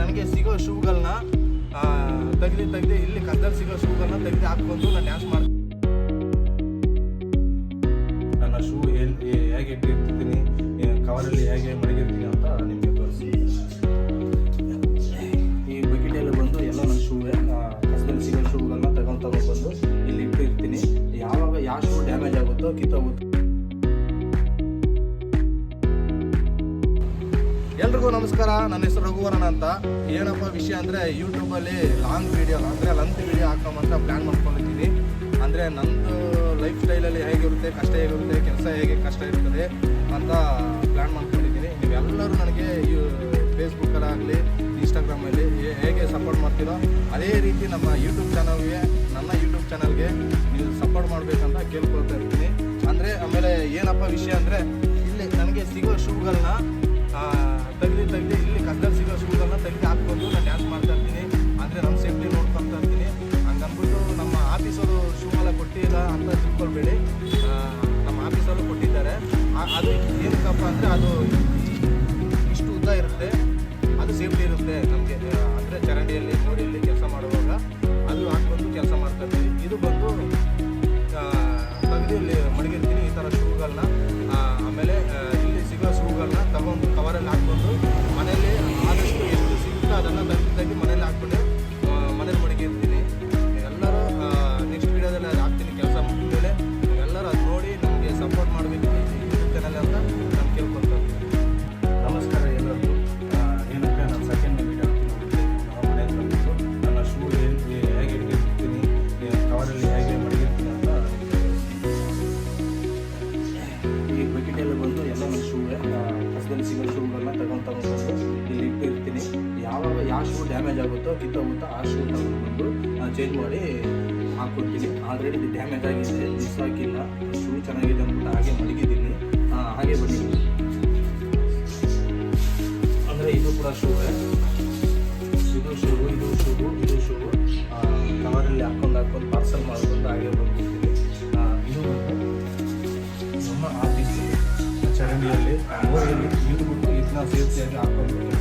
ನನಗೆ ಸಿಗೋ ಶೂಗಳನ್ನ ತೆಗ್ದು ತೆಗ್ದು ಇಲ್ಲಿ ಕದ್ದಲ್ಲಿ ಸಿಗೋ ಶೂಗಳನ್ನ ತೆಗೆದು ಹಾಕೊಂಡು ನಾನು ಡ್ಯಾನ್ಸ್ ಮಾಡ್ತೀನಿ. ನನ್ನ ಶೂ ಹೇಗೆ ಹೇಗೆ ಇಟ್ಟಿರ್ತೀನಿ ಕವರಲ್ಲಿ ಹೇಗೆ ಮಡಗಿರ್ತೀನಿ ಅಂತ ನಿಮಗೆ ತೋರಿಸ್ತೀನಿ. ಈ ಬಕೆಟಲ್ಲಿ ಬಂದು ಎಲ್ಲ ನನ್ನ ಶೂವೇ ಕಸದಲ್ಲಿ ಸಿಗೋ ಶೂಗಳನ್ನ ತಗೊಂಡು ತಗೊಂಡ್ಬಂದು ಇಲ್ಲಿ ಇಟ್ಟಿರ್ತೀನಿ. ಯಾವಾಗ ಯಾವ ಶೂ ಡ್ಯಾಮೇಜ್ ಆಗುತ್ತೋ ಕಿತ್ತೋಗುತ್ತೋ. ಎಲ್ರಿಗೂ ನಮಸ್ಕಾರ. ನನ್ನ ಹೆಸರು ರಘುವರಣ ಅಂತ. ಏನಪ್ಪ ವಿಷಯ ಅಂದರೆ ಯೂಟ್ಯೂಬಲ್ಲಿ ಲಾಂಗ್ ವೀಡಿಯೋ ಅಂದರೆ ಲಂತ್ ವೀಡಿಯೋ ಹಾಕೋಮಂತ ಪ್ಲ್ಯಾನ್ ಮಾಡ್ಕೊಂಡಿದ್ದೀನಿ. ಅಂದರೆ ನಂದು ಲೈಫ್ ಸ್ಟೈಲಲ್ಲಿ ಹೇಗಿರುತ್ತೆ, ಕಷ್ಟ ಹೇಗಿರುತ್ತೆ, ಕೆಲಸ ಹೇಗೆ ಕಷ್ಟ ಇರ್ತದೆ ಅಂತ ಪ್ಲ್ಯಾನ್ ಮಾಡ್ಕೊಂಡಿದ್ದೀನಿ. ನೀವೆಲ್ಲರೂ ನನಗೆ ಫೇಸ್ಬುಕ್ಕಲ್ಲಾಗಲಿ ಇನ್ಸ್ಟಾಗ್ರಾಮಲ್ಲಿ ಹೇಗೆ ಸಪೋರ್ಟ್ ಮಾಡ್ತೀರೋ ಅದೇ ರೀತಿ ನಮ್ಮ ಯೂಟ್ಯೂಬ್ ಚಾನಲ್ಗೆ ನನ್ನ ಯೂಟ್ಯೂಬ್ ಚಾನಲ್ಗೆ ನೀವು ಸಪೋರ್ಟ್ ಮಾಡಬೇಕಂತ ಕೇಳ್ಕೊಳ್ತಾ ಇರ್ತೀನಿ ಅಂದರೆ ಆಮೇಲೆ ಏನಪ್ಪ ವಿಷಯ ಅಂದರೆ, ಇಲ್ಲಿ ನನಗೆ ಸಿಗೋ ಶೂಗಳನ್ನ ಆ, ನಮ್ಮ ಆಫೀಸಲ್ಲೂ ಕೊಟ್ಟಿದ್ದಾರೆ. ಅದು ಏನಕ್ಕಪ್ಪ ಅಂದರೆ ಅದು ಇಷ್ಟು ಉದ್ದ ಇರುತ್ತೆ. ಅದು ಸೇಫ್ಟಿ ಇರುತ್ತೆ ನಮಗೆ. ಅಂದರೆ ಚರಂಡಿಯಲ್ಲಿ ಮೋರಿಯಲ್ಲಿ ಕೆಲಸ ಮಾಡುವಾಗ ಅದು ಹಾಕ್ಕೊಂಡು ಕೆಲಸ ಮಾಡ್ತಾ ಇದು ಬಂದು ತೆಗೆದು ಇಲ್ಲಿ ಮಡಗಿರ್ತೀನಿ ಈ ಥರ ಶೂಗಳನ್ನ. ಆಮೇಲೆ ಇಲ್ಲಿ ಸಿಗೋ ಶೂಗಳನ್ನ ತಗೊಂಡು ಕವರಲ್ಲಿ ಹಾಕ್ಕೊಂಡು ಸಿಗೋ ಶೂಗಳನ್ನ ತಗೊಂಡು ಇಲ್ಲಿ ಇಟ್ಟಿರ್ತೀನಿ. ಯಾವಾಗ ಯಾವ ಶೂ ಡ್ಯಾಮೇಜ್ ಆಗುತ್ತೋ ಕಿತ್ತೋಗುತ್ತೋ ಆ ಶೂ ತಗೊಂಡ್ಬಂದು ಚೇಂಜ್ ಮಾಡಿ ಹಾಕ್ಕೊಡ್ತೀನಿ ಆಲ್ರೆಡಿ ಡ್ಯಾಮೇಜ್ ಆಗಿದೆ ಮಿಸ್ ಆಗಿಲ್ಲ. ಶೂ ಚೆನ್ನಾಗಿದೆ ಅಂದ್ಬಿಟ್ಟು ಹಾಗೆ ಮಡಗಿದ್ದೀನಿ. ಆ, ಹಾಗೆ ಬನ್ನಿ ಅಂದರೆ ಇದು ಕೂಡ ಶೂವೇ ನಮ್ಮ ಆಫೀಸು ಚರಂಡಿಯಲ್ಲಿ ಮೋರಿಯಲ್ಲಿ ಇಟ್ಬಿಟ್ಟು ಇದನ್ನ ಸೇರಿಸಿಯಾಗಿ ಹಾಕೊಂಡು